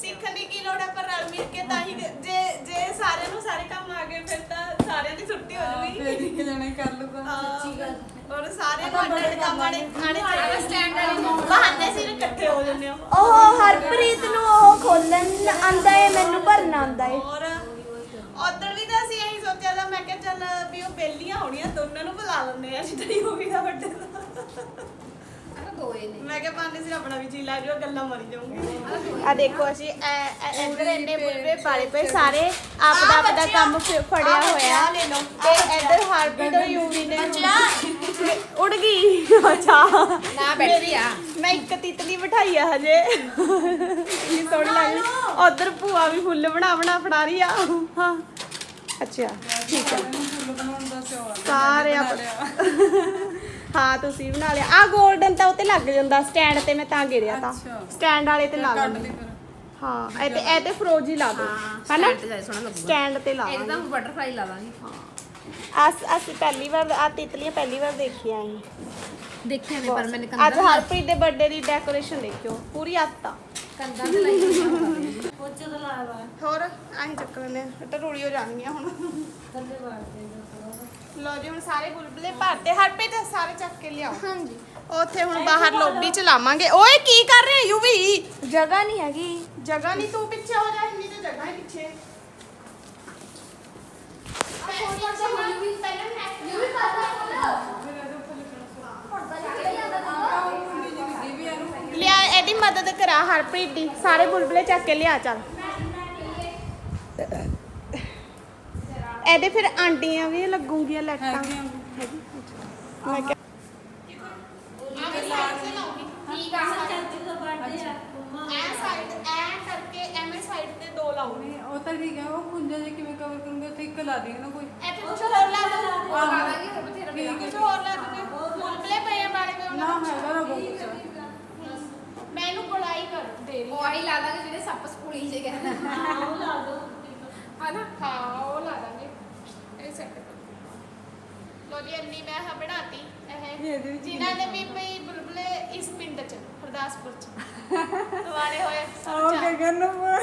Speaker 1: ਸਿੱਖਣ ਦੀ ਕੀ ਲੋੜ ਹੈ ਪਰ ਰਲ ਮਿਲ ਕੇ ਤਾਂ ਹੀ ਜੇ ਜੇ ਸਾਰਿਆਂ ਨੂੰ ਸਾਰੇ ਕੰਮ ਆ ਗਏ ਫਿਰ ਤਾਂ ਸਾਰਿਆਂ ਦੀ ਛੁੱਟੀ ਹੋ
Speaker 5: ਫੇਰ
Speaker 1: ਜਾਊਗੀ
Speaker 5: ਇੱਕ ਜਣੇ ਕਰ ਲੂਗਾ
Speaker 1: ਹਾਂ। ਔਰ ਸਾਰੇ ਵੱਡੇ ਕੰਮ ਆਣੇ ਆਣੇ ਚਾਹੀਦੇ।
Speaker 3: ਸਟੈਂਡ ਵਾਲੀ
Speaker 1: ਬਹਾਨੇ ਸਿਰ ਇਕੱਠੇ ਹੋ ਜਾਂਦੇ ਆ।
Speaker 6: ਉਹ ਹਰਪ੍ਰੀਤ ਨੂੰ ਉਹ ਖੋਲਣ ਆਂਦਾ ਏ ਮੈਨੂੰ ਭਰਨਾ ਆਂਦਾ ਏ।
Speaker 1: ਔਰ ਉਦੋਂ ਵੀ ਤਾਂ ਅਸੀਂ ਇਹੀ ਸੋਚਿਆ ਤਾਂ ਮੈਂ ਕਿਹਾ ਚੱਲ ਵੀ ਉਹ ਬੇਲੀਆਂ ਹੋਣੀਆਂ ਦੋਨਾਂ ਨੂੰ ਬੁਲਾ ਲੈਂਦੇ ਆ ਜਿੱਦਾਂ ਹੀ ਹੋਗੀ ਦਾ ਵੱਡੇ
Speaker 3: ਆ ਨੇ।
Speaker 1: ਮੈਂ ਕਿਹਾ ਪਾਣੇ ਸਿਰ ਆਪਣਾ ਵੀ ਜੀ ਲੱਗ ਜਾਓ ਗੱਲਾਂ ਮਾਰੀ ਜਾਊਂਗੀ। ਆ ਦੇਖੋ ਅਸੀਂ ਇੱਧਰ ਇੰਨੇ ਬੁਲਬੁਲੇ ਪਾਲੇ ਪਏ ਸਾਰੇ ਆਪ ਦਾ ਆਪ ਦਾ ਕੰਮ ਫ- ਫੜਿਆ ਹੋਇਆ। ਤੇ ਇੱਧਰ ਹਾਰਪੀਟ ਔਰ ਯੂਵੀ ਨੇ ਉੜ ਗਈ। ਅੱਛਾ।
Speaker 3: ਨਾ ਬੈਠੀ ਆ।
Speaker 1: ਮੈਂ ਇੱਕ ਤਿਤਲੀ ਬਿਠਾਈ ਆ ਹਜੇ। ਕਿੰਨੀ ਸੋਹਣੀ ਲੱਗ। ਰਹੀ ਉਧਰ ਭੂਆ ਵੀ ਫੁੱਲ ਬਣਾ ਬਣਾ ਫੜਾ ਰਹੀ ਆ। ਹਾਂ। ਅੱਛਾ ਠੀਕ
Speaker 5: ਸ਼ੌਕ
Speaker 1: ਸਾਰੇ ਆਪ ਹਾਂ ਤੁਸੀਂ ਬਣਾ ਲਿਆ। ਆ 골ਡਨ ਤਾਂ ਉੱਤੇ ਲੱਗ ਜਾਂਦਾ ਸਟੈਂਡ ਤੇ ਮੈਂ ਤਾਂ ਗਿਰਿਆ ਤਾਂ।
Speaker 5: ਅੱਛਾ।
Speaker 1: ਸਟੈਂਡ ਵਾਲੇ ਤੇ ਲਾ
Speaker 5: ਕੱਢ ਫਿਰ।
Speaker 1: ਹਾਂ ਇਹ ਤੇ ਇਹ ਤੇ ਫਰੋਜੀ ਲਾ ਦੋ। ਹਨਾ?
Speaker 3: ਸਟੈਂਡ ਤੇ ਜਾਏ ਸੋਹਣਾ ਲੱਗੂਗਾ।
Speaker 1: ਸਟੈਂਡ ਤੇ ਲਾ
Speaker 3: ਇਹਦੇ ਤਾਂ ਬਟਰਫਲਾਈ ਲਾ ਦਾਂਗੇ
Speaker 1: ਅਸ ਅਸੀਂ ਪਹਿਲੀ ਵਾਰ ਆ ਤਿਤਲੀਆਂ ਪਹਿਲੀ ਵਾਰ ਦੇਖੀਆਂ ਅਸੀਂ।
Speaker 3: ਦੇਖਿਆ ਨੇ ਪਰ ਮੈਨੇ
Speaker 1: ਅੱਜ ਹਰਪ੍ਰੀਤ ਦੇ ਬਰਥਡੇ ਦੀ ਡੈਕੋਰੇਸ਼ਨ ਦੇਖਿਓ। ਪੂਰੀ ਆਤਾ
Speaker 3: ਕੰਦਾ ਤੇ ਲਾਈ
Speaker 2: ਪੋਚੇ ਤਾਂ। ਲਾਇਆ ਵਾ
Speaker 1: ਹੋਰ ਆਹੀਂ ਚੱਕ ਆ ਤਾਂ ਰੋੜੀ ਹੋ ਜਾਣਗੀਆਂ ਹੁਣ।
Speaker 2: ਥੱਲੇ ਵਾੜਦੇ
Speaker 1: ਲੋ ਜੀ ਹੁਣ ਸਾਰੇ ਬੁਲਬੁਲੇ ਭਰਤੇ ਹਰਪ੍ਰੀਤ ਸਾਰੇ ਚੱਕ ਕੇ ਲਿਆਓ। ਹਾਂਜੀ। ਉੱਥੇ ਹੁਣ ਬਾਹਰ ਲੋਬੀ ਚ ਲਾਵਾਂਗੇ ਓਏ ਕੀ ਕਰ ਰਹੇ ਯੂਵੀ?
Speaker 6: ਜਗ੍ਹਾ ਨਹੀਂ ਹੈਗੀ।
Speaker 1: ਜਗ੍ਹਾ ਨਹੀਂ ਤੂੰ ਪਿੱਛੇ ਹੋ ਜਾ ਇੰਨੀ ਤਾਂ ਜਗ੍ਹਾ ਹੈ ਪਿੱਛੇ। ਲਿਆ ਇਹਦੀ ਮਦਦ ਕਰਾ ਹਰਪ੍ਰੀਤ ਦੀ। ਸਾਰੇ ਬੁਲਬੁਲੇ ਚੱਕ ਕੇ ਲਿਆ ਚੱਲ। ਇਹਦੇ ਫਿਰ ਆਂਡੀਆਂ ਵੀ ਲੱਗੂਗੀਆਂ ਲੈਟਾਂ
Speaker 5: ਹੈਗੀਆਂ
Speaker 1: ਮੈਂ ਕਿਹਾ
Speaker 3: ਠੀਕ ਆ
Speaker 2: ਚਾਚੀ ਦਾ ਬਰਥਡੇ ਆ
Speaker 1: ਐ ਸਾਈਡ ਐ ਕਰਕੇ ਐਵੇਂ ਸਾਈਡ ਤੇ ਦੋ ਲਾਉਂਗੀ
Speaker 5: ਨਹੀਂ ਉਹ ਤਾਂ ਠੀਕ ਹੈ ਉਹ ਖੁੰਝਾ ਜੇ ਕਿਵੇਂ ਕਵਰ ਕਰੂੰਗੇ ਉੱਥੇ ਇੱਕ ਲਾ ਦੇਗਾ ਨਾ ਕੋਈ।
Speaker 1: ਇੱਥੇ ਕੁਝ ਹੋਰ ਲਾ ਦੋ
Speaker 3: ਉਹ ਲਾ ਦਾਂਗੇ ਹੋਰ ਬਥੇਰਾ ਪਿਆ
Speaker 1: ਕੁਝ ਹੋਰ ਲਾ ਦੋ ਬੁਲਬੁਲੇ ਪਏ ਆ ਵਾਲੇ ਪਏ
Speaker 5: ਨਾ
Speaker 1: ਉਹਨਾਂ
Speaker 5: ਹੈਗਾ ਨਾ ਬਹੁਤ
Speaker 1: ਮੈਂ ਇਹਨੂੰ ਗੁਲਾਈ ਕਰ ਦੇ ਰਹੀ
Speaker 3: ਉਹ ਆਹੀ ਲਾ ਦਾਂਗੇ ਜਿਹੜੇ ਸੱਪ ਸਪੂਲੀ ਜੇ ਕਹਿੰਦੇ
Speaker 2: ਉਹ ਲਾ ਦੋ।
Speaker 3: ਹਨਾ?
Speaker 1: ਹਾਂ ਉਹ ਲਾ ਦਾਂਗੇ। ਇਹ ਸੈੱਟ ਲੋ ਜੀ ਅੰਨੀ ਮੈਂ ਹਾਂ ਬਣਾਤੀ
Speaker 5: ਇਹ ਵਿੱਚ
Speaker 1: ਜਿਨ੍ਹਾਂ ਨੇ ਵੀ ਪਈ ਬੁਲਬੁਲੇ ਇਸ ਪਿੰਡ ਚ ਹਰਦਾਸਪੁਰ ਚ ਦੁਆਰੇ ਹੋਏ
Speaker 5: ਉਹ
Speaker 1: ਚਾਰ।
Speaker 5: ਗਗਨ ਨੂੰ
Speaker 1: ਮਾਂ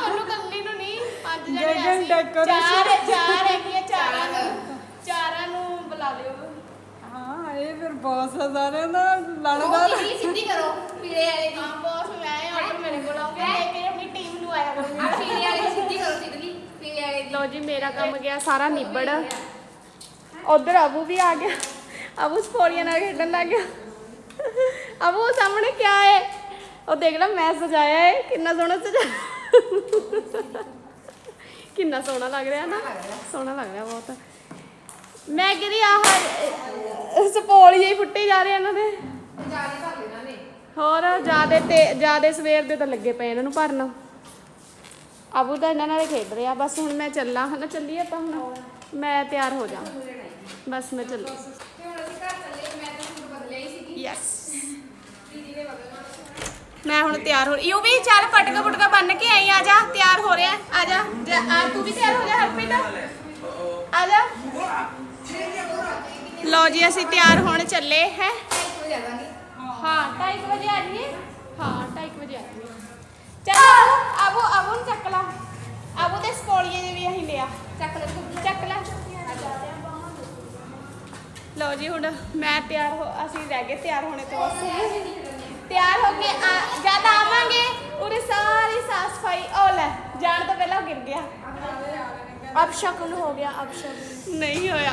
Speaker 1: ਮੈਨੂੰ ਕੱਲੀ ਨੂੰ ਨਹੀਂ ਪੰਜ ਜਣੇ
Speaker 5: ਗਗਨ
Speaker 1: ਅਸੀਂ
Speaker 5: decoration।
Speaker 1: ਚਾਰ ਚਾਰ ਹੈਗੀਆਂ ਚਾਰਾਂ ਨੂੰ ਚਾਰਾਂ ਨੂੰ ਬੁਲਾ ਲਿਓ।
Speaker 5: ਹਾਂ ਇਹ ਫਿਰ ਬਹੁਤ ਸਾਰਿਆਂ ਦਾ
Speaker 3: ਉਹ
Speaker 5: ਲੜਦਾ
Speaker 3: ਕਿਹੜੀ ਸਿੱਧੀ ਕਰੋ ਪੀਲੇ ਵਾਲੇ ਦੀ।
Speaker 1: ਹਾਂ ਬੌਸ ਮੈਂ ਆਰਡਰ ਮੇਰੇ ਕੋਲ ਆਉਂਗੇ ਲੈ ਕੇ ਆਪਣੀ ਟੀਮ ਨੂੰ ਆਇਆ ਕਰੋ।
Speaker 3: ਪੀਲੇ ਵਾਲੇ ਦੀ ਕਰੋ ਪੀਲੇ ਵਾਲੇ ਦੀ
Speaker 1: ਲੋ ਜੀ ਮੇਰਾ ਕੰਮ ਗਿਆ ਸਾਰਾ ਨਿਬੜ। ਉਧਰ ਅਬੂ ਵੀ ਆ ਗਿਆ। ਅਬੂ ਸਪੋਰੀਆਂ ਨਾਲ ਖੇਡਣ ਲੱਗ ਗਿਆ। ਅਬੂ ਉਹ ਸਾਹਮਣੇ ਕੀ ਹੈ ਉਹ ਦੇਖ ਲੈ ਮੈਂ ਸਜਾਇਆ ਹੈ ਕਿੰਨਾ ਸੋਹਣਾ ਸਜਾਇਆ ਕਿੰਨਾ ਸੋਹਣਾ ਲੱਗ ਰਿਹਾ ਨਾ। ਸੋਹਣਾ ਲੱਗ ਰਿਹਾ ਬਹੁਤ। ਮੈਂ ਕਹਿੰਦੀ ਆਹ ਸਪੋਲੀਏ ਹੀ ਫੁੱਟੀ ਜਾ ਰਹੇ ਇਹਨਾਂ ਦੇ। ਹੋਰ ਜਿਆਦੇ ਤੇ ਜਿਆਦੇ ਸਵੇਰ ਦੇ ਤਾਂ ਲੱਗੇ ਪਏ ਇਹਨਾਂ ਨੂੰ ਭਰਨ। ਅਬੂ ਤਾਂ ਇਹਨਾਂ ਨਾਲ ਹੀ ਖੇਡ ਰਿਹਾ ਬਸ ਹੁਣ ਮੈਂ ਚੱਲਾਂ ਹਨਾ ਚੱਲੀਏ ਤਾਂ ਹੁਣ ਮੈਂ ਤਿਆਰ ਹੋ ਜਾ ਬਸ ਮੈਂ ਚੱਲੀ
Speaker 3: ਤੇ ਹੁਣ ਅਸੀਂ ਘਰ ਚੱਲੇ ਮੈਂ ਤਾਂ ਸੂਟ ਬਦਲਿਆ ਹੀ ਸੀਗੀ
Speaker 1: ਯੈਸ
Speaker 3: ਦੀਦੀ ਨੇ ਬਦਲਣਾ
Speaker 1: ਮੈਂ ਹੁਣ ਤਿਆਰ ਹੋ ਰਹੀ ਯੂ ਵੀ ਚੱਲ ਪਟਕਾ ਪੁਟਕਾ ਬੰਨ ਕੇ ਆਈ ਆ ਜਾ ਤਿਆਰ ਹੋ ਰਿਹਾ ਆ ਜਾ ਜਾ, ਆ ਤੂੰ ਵੀ ਤਿਆਰ ਹੋ ਜਾ ਹਰਪ੍ਰੀਤ ਆ ਜਾ ਲਓ ਜੀ ਅਸੀਂ ਤਿਆਰ ਹੋਣ ਚੱਲੇ ਹੈ
Speaker 3: ਹੋ ਜਾਵਾਂਗੇ
Speaker 1: ਹਾਂ 2:30 ਵਜੇ ਆ ਜਾਈਏ ਹਾਂ 2:30 ਵਜੇ ਆ ਜਾਈਏ ਚੱਲ ਆਬੂ ਆਬੂ ਨੂੰ ਚੱਕ ਲਾ। ਆਬੂ ਦੇ ਸਪੋਲੀਏ ਦੇ ਵੀ ਅਸੀਂ ਲਿਆ।
Speaker 3: ਚੱਕ ਲੈ
Speaker 1: ਚੱਕ ਲੈ। ਲਓ ਜੀ ਹੁਣ ਮੈਂ ਤਿਆਰ ਹੋ ਅਸੀਂ ਰਹਿ ਗਏ ਤਿਆਰ ਹੋਣੇ ਤੋਂ ਬਸ। ਤਿਆਰ ਹੋ ਕੇ ਆ- ਜਦ ਆਵਾਂਗੇ ਉਰੇ ਸਾਰੀ ਸਾਫ਼ ਸਫ਼ਾਈ ਉਹ ਲੈ ਜਾਣ ਤੋਂ ਪਹਿਲਾਂ ਉਹ ਗਿਰ ਗਿਆ।
Speaker 6: ਅਬ ਸ਼ਕਲ ਹੋ ਗਿਆ ਅਬ ਸ਼ਕਲ
Speaker 1: ਨਹੀਂ ਹੋਇਆ।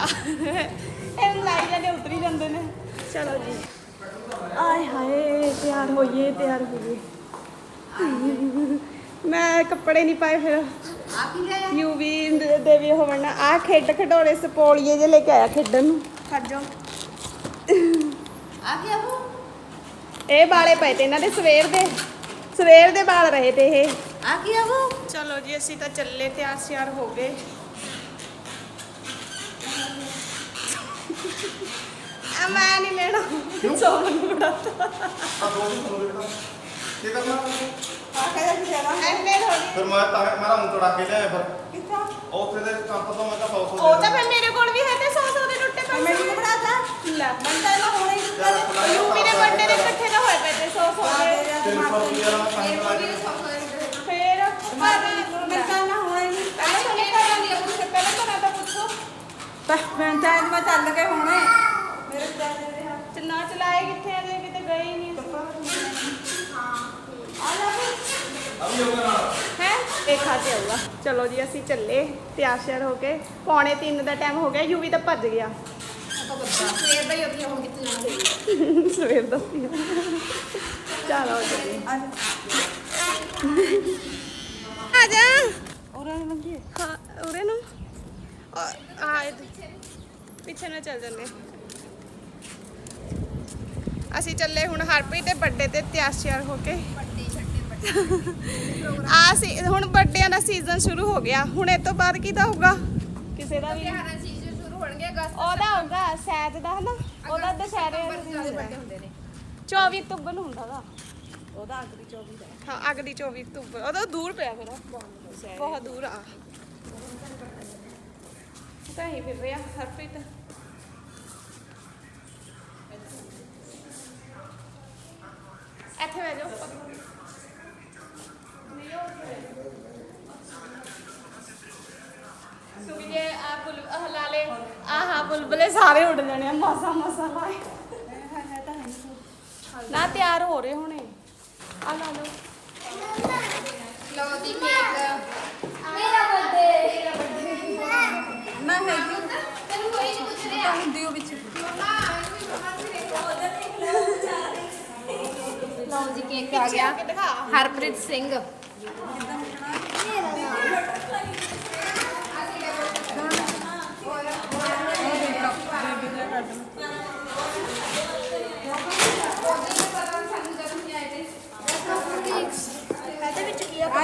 Speaker 1: ਇਹ ਲਾਈ ਜਾਂਦੇ ਉਤਰੀ ਜਾਂਦੇ ਨੇ। ਚਲੋ ਜੀ। ਆਏ ਹਾਏ ਤਿਆਰ ਹੋਈਏ ਤਿਆਰ ਹੋਈਏ। ਮੈਂ ਕੱਪੜੇ ਨਹੀਂ ਪਾਏ ਫਿਰ।
Speaker 3: ਆ ਕੀ ਲਿਆ
Speaker 1: ਯੂਵੀ ਦੇ ਵੀ ਹੋਵਣ ਆ ਖੇਡ ਖਡੋਲੇ ਸਪੋਲੀਏ ਜੇ ਲੈ ਕੇ ਆਇਆ ਖੇਡਣ ਨੂੰ। ਖੜ
Speaker 3: ਆ ਕੀ ਆਬੂ
Speaker 1: ਇਹ ਬਾਲੇ ਪਏ ਤੇ ਇਹਨਾਂ ਦੇ ਸਵੇਰ ਦੇ। ਸਵੇਰ ਦੇ ਬਾਲ ਰਹੇ ਤੇ ਇਹ।
Speaker 3: ਆ ਕੀ ਆਬੂ
Speaker 1: ਚਲੋ ਜੀ ਅਸੀਂ ਤਾਂ ਚੱਲੇ ਤਿਆਰ ਸ਼ਿਆਰ ਹੋ ਗਏ। ਆ ਮੈਂ ਨਹੀਂ ਲੈਣਾ। ਸੋਮਨ ਨੂੰ ਬੜਾਤਾ
Speaker 4: ਆ ਦੋ ਦਿਨ ਹੋ ਗਏ ਤਾਂ ਕੀ ਕਰਨਾ
Speaker 1: ਐਨੇ ਥੋੜੀ
Speaker 4: ਫਿਰ ਮੈਂ ਤਾਂ ਮੇਰਾ ਮੂੰਹ ਤੜਾ ਕੇ ਲਿਆਇਆ ਫਿਰ। ਉੱਥੇ ਦੇ ਕੰਪ ਤੋਂ ਮੈਂ ਤਾਂ 100 100
Speaker 1: ਉਹ ਤਾਂ ਫਿਰ ਮੇਰੇ ਕੋਲ ਵੀ ਹੈ ਤੇ 100 100 ਦੇ ਟੁੱਟੇ ਪਏ ਮੈਨੂੰ ਬੜਾਤਾ ਲੈ। ਮੈਂ ਤਾਂ ਇਹਨੂੰ ਹੋਣੇ ਯੂਪੀ ਦੇ ਵੱਡੇ ਦੇ ਇਕੱਠੇ ਤਾਂ ਹੋਏ ਪਏ ਤੇ 100 100 ਦੇ।
Speaker 4: 300 ਰੁਪਏ ਦਾ ਮੈਂ
Speaker 3: ਕੋਈ
Speaker 4: ਲਾ
Speaker 3: ਵੀ
Speaker 4: ਕੇ
Speaker 1: ਫੇਰ ਪਰ ਮੈਂ ਤਾਂ ਨਾ ਹੋਣਾ ਹੀ ਪਹਿਲਾਂ ਤੁਹਾਨੂੰ ਘਰਾਂ ਦੀ ਪੁੱਛੋ। ਪਹਿਲਾਂ ਘਰਾਂ ਦਾ ਪੁੱਛੋ।
Speaker 5: ਪੰਚਾਇਤ ਮੈਂ ਚੱਲ ਕੇ ਹੁਣੇ। ਮੇਰੇ ਦੇ ਹੱਥ।
Speaker 1: ਤੇ ਨਾ ਚਲਾਏ ਕਿੱਥੇ ਆ ਜੇ ਕਿਤੇ ਗਏ ਹੀ ਨਹੀਂ
Speaker 4: ਅਭੀ ਹੋਗਾ ਨਾਲ
Speaker 1: ਹੈ? ਦੇਖਾ ਤੇ ਆਊਗਾ ਚਲੋ ਜੀ, ਅਸੀਂ ਚੱਲੇ, ਤਿਆਰ ਸ਼ਿਆਰ ਹੋ ਕੇ। ਪੌਣੇ 3 ਦਾ ਟਾਈਮ ਹੋ ਗਿਆ ਯੂਵੀ ਤਾਂ ਭੱਜ ਗਿਆ।
Speaker 3: ਸਵੇਰ ਦਾ ਹੀ ਉੱਥੇ ਹੁਣ ਕਿੱਥੇ ਜਾਣਾ
Speaker 1: ਸਵੇਰ ਦਾ ਸੀ। ਚਲੋ ਜੀ। ਆ ਜਾ।
Speaker 5: ਉਹਨਾਂ ਨੂੰ ਲੰਗੀ
Speaker 1: ਹਾਂ, ਉਰੇ ਨੂੰ। ਆ ਆ ਇੱਧਰ। ਪਿੱਛੇ ਨਾ ਚੱਲ ਜੰਨੇ ਅਸੀਂ ਚੱਲੇ ਹੁਣ ਹਰਪ੍ਰੀਤ ਦੇ ਬਰਥਡੇ ਤੇ ਤਿਆਰ ਸ਼ਿਆਰ ਹੋ ਕੇ। ਆ ਸੀ ਹੁਣ ਬਰਥਡੇਆਂ ਦਾ ਸੀਜ਼ਨ ਸ਼ੁਰੂ ਹੋ ਗਿਆ। ਹੁਣ ਇਹ ਤੋਂ ਬਾਅਦ ਕੀ ਦਾ ਹੋਊਗਾ? ਕਿਸੇ ਦਾ ਵੀ।
Speaker 3: ਤਿਉਹਾਰਾਂ ਸੀਜ਼ਨ ਸ਼ੁਰੂ ਹੋਣ ਹੋਣਗੇ ਅਗਸਤ
Speaker 1: ਉਹਦਾ ਹੋਊਗਾ ਸੈਦ ਦਾ ਹਨਾ? ਉਹਦਾ ਦੁਸਹਿਰੇ
Speaker 3: ਦੇ
Speaker 1: ਹੁੰਦਾ
Speaker 3: ਵੱਡੇ ਹੁੰਦੇ ਨੇ।
Speaker 1: 24 ਅਕਤੂਬਰ ਨੂੰ ਹੁੰਦਾ ਦਾ
Speaker 5: ਉਹਦਾ ਅਗਲੀ 24 ਦਾ।
Speaker 1: ਹਾਂ ਅਗਲੀ 24 ਅਕਤੂਬਰ। ਉਹਦਾ ਦੂਰ ਪਿਆ ਫਿਰ। ਬਹੁਤ ਦੂਰ ਆ। ਤਾਂ ਹੀ ਫਿਰ ਰਿਹਾ ਹਰਪ੍ਰੀਤ। ਇੱਥੇ ਬਹਿ ਜਾਓ। ਸੁਣੀਏ ਆ ਬੁਲ ਆਹ ਲਾਲੇ ਆਹ ਬੁਲਬਲੇ ਸਾਰੇ ਉੱਡ ਜਾਣੇ ਆ ਮਾਸਾ ਮਾਸਾ ਲਾਏ ਨਾ ਤਿਆਰ ਹੋ ਰਹੇ ਹੋਣੇ। ਆ ਲਾ ਲਓ।
Speaker 3: ਲਓ ਜੀ ਕੇਕ।
Speaker 6: ਮੇਰਾ ਬਰਥਡੇ
Speaker 5: ਨਾ ਹੈਗੀ।
Speaker 3: ਤੈਨੂੰ ਕੋਈ ਨਹੀਂ ਪੁੱਛ ਰਿਹਾ।
Speaker 5: ਹੁੰਦੀ ਉਹ ਵਿੱਚ।
Speaker 3: ਲਓ ਜੀ ਕੇਕ ਆ ਗਿਆ। ਹਰਪ੍ਰੀਤ ਸਿੰਘ।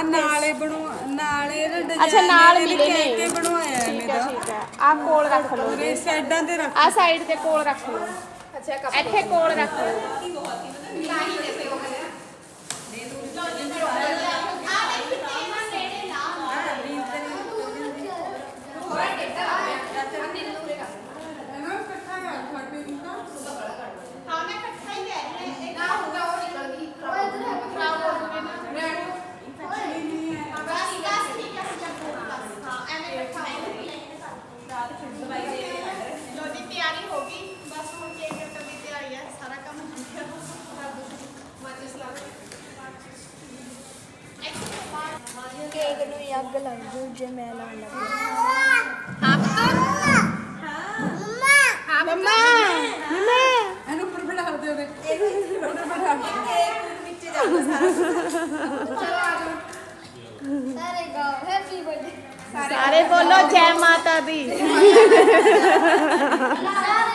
Speaker 5: ਨਾਲੇ ਬਣੂ ਨਾਲੇ ਇਹਦਾ design
Speaker 1: ਅੱਛਾ ਨਾਲ
Speaker 5: ਇਹਨੇ
Speaker 1: ਮਿਲੇ
Speaker 5: ਕਹਿ
Speaker 1: ਨੇ
Speaker 5: ਕੇ ਬਣਵਾਇਆ ਹੈ
Speaker 1: ਠੀਕ ਹੈ
Speaker 5: ਮੇਰਾ
Speaker 1: ਠੀਕ ਹੈ ਆ ਕੋਲ ਰੱਖ ਲਓ
Speaker 5: ਪੂਰੇ ਸਾਈਡਾਂ ਤੇ ਰੱਖ
Speaker 1: ਆ ਸਾਈਡ ਤੇ ਕੋਲ ਰੱਖ ਲਓ।
Speaker 3: ਅੱਛਾ ਕੱਪ
Speaker 1: ਇੱਥੇ ਕੋਲ। ਰੱਖ ਲਓ
Speaker 5: ਇਹਨਾਂ ਨੂੰ ਇਕੱਠਾ ਕਰ ਤੁਹਾਡੇ ਨੂੰ ਤਾਂ
Speaker 1: ਹਾਂ ਮੈਂ ਇਕੱਠਾ ਹੀ ਕਹਿ ਰਹੀ ਹਾਂ
Speaker 3: ਨਾ ਹੁੰਦਾ ਉਹ ਨਿਕਲ ਗਈ
Speaker 1: ਖਰਾਬ ਹੋ ਜੂਗੇ ਨਾ ਬਸ ਬਸ ਠੀਕ ਹੈ ਚੱਕੋ ਬਸ ਹਾਂ ਐਵੇਂ ਇਕੱਠਾ ਹੋ ਲੋ ਜੀ ਤਿਆਰੀ ਹੋ ਗਈ ਬਸ ਹੁਣ ਕੇਕ ਕੱਟਣ ਦੀ ਤਿਆਰੀ ਹੈ ਸਾਰਾ ਕੰਮ ਹੋ ਗਿਆ ਮਾਚਿਸ ਲਾ
Speaker 6: ਕੇਕ ਨੂੰ ਹੀ ਅੱਗ ਲੱਗ ਜੂ ਜੇ ਮੈਂ ਲਾਉਣ ਲੱਗ
Speaker 3: ਹਾਂ ਪੁੱਤ ਹਾਂ ਮੰਮਾ
Speaker 5: ਇਹਨੂੰ ਉੱਪਰ ਬਿਠਾ ਦਿਓ ਉਹਦੇ ਉੱਪਰ ਬਿਠਾ
Speaker 6: ਸਾਰੇ ਗਾਓ ਹੈਪੀ ਬਰਥਡੇ
Speaker 1: ਸਾਰੇ ਬੋਲੋ ਜੈ ਮਾਤਾ ਦੀ
Speaker 6: ਸਾਰੇ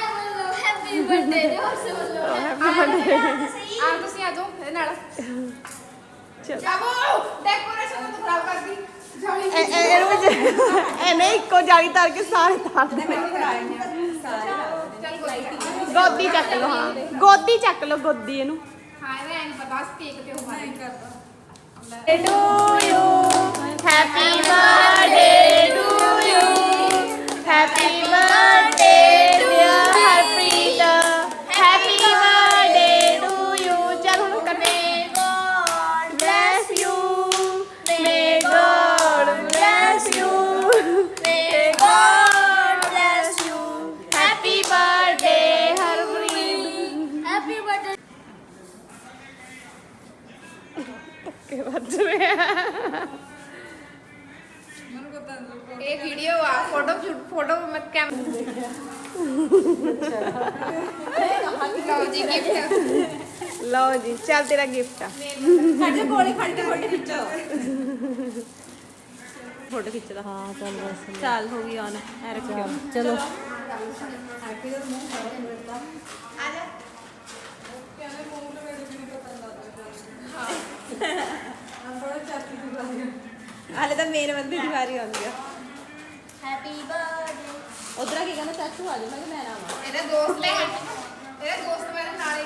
Speaker 6: ਬੋਲੋ ਹੈਪੀ ਬਰਥਡੇ ਜੋਰ ਸੇ ਬੋਲੋ
Speaker 3: ਆ ਤੁਸੀਂ ਆ ਜਾਓ ਇਹਦੇ ਨਾਲ। ਜਾਵੋ! ਡੈਕੋਰੇਸ਼ਨ ਨੂੰ ਖਰਾਬ ਕਰਦੀ ਜਾਵੀ
Speaker 1: ਇਹਨੂੰ ਵਿੱਚ ਇਹਨੇ ਇੱਕੋ ਜਾਲੀ ਧਰ ਕੇ ਸਾਰੇ ਤਾਰ ਦੇ
Speaker 3: ਚੱਲ।
Speaker 1: ਗੋਦੀ ਚੱਕ ਲਓ ਹਾਂ। ਗੋਦੀ ਚੱਕ ਲਓ ਗੋਦੀ ਇਹਨੂੰ।
Speaker 3: ਹਾਂ ਇਹਦਾ ਐਂ ਨੀ ਪਤਾ ਕੇਕ ਤੇ
Speaker 1: to you. Happy birthday to ਕੇ ਵੱਜ ਰਿਹਾ।
Speaker 3: ਇਹ ਵੀਡੀਓ ਆ ਫੋਟੋ ਫੋਟੋ ਮੈਂ ਕੈਮ ਲਓ ਜੀ ਗਿਫਟ
Speaker 1: ਲਓ ਜੀ ਚੱਲ ਤੇਰਾ ਗਿਫਟ ਆ।
Speaker 5: ਸਾਡੇ ਕੋਲੇ ਖੜ ਕੇ ਫੋਟੋ ਖਿੱਚੋ। ਫੋਟੋ ਖਿੱਚਦਾ। ਹਾਂ ਚੱਲ ਬਸ। ਚੱਲ ਹੋ ਗਈ ਆਨ ਐ ਰੱਖਿਓ। ਚਲੋ ਹਾਲੇ ਤਾਂ ਮੇਰੇ ਬੰਦੇ ਦੀ ਵਾਰੀ ਆਉਂਦੀ ਆ
Speaker 6: ਹੈਪੀ ਬਰਥਡੇ
Speaker 5: ਉਧਰ ਕੀ ਕਹਿੰਦਾ ਚਾਚੂ ਆ ਜਾ ਮੈਂ ਕਿ ਮੈਂ ਆਵਾਂ
Speaker 3: ਇਹਦੇ ਦੋਸਤ ਲੈ ਇਹਦੇ ਦੋਸਤ ਮੇਰੇ ਨਾਲ ਹੀ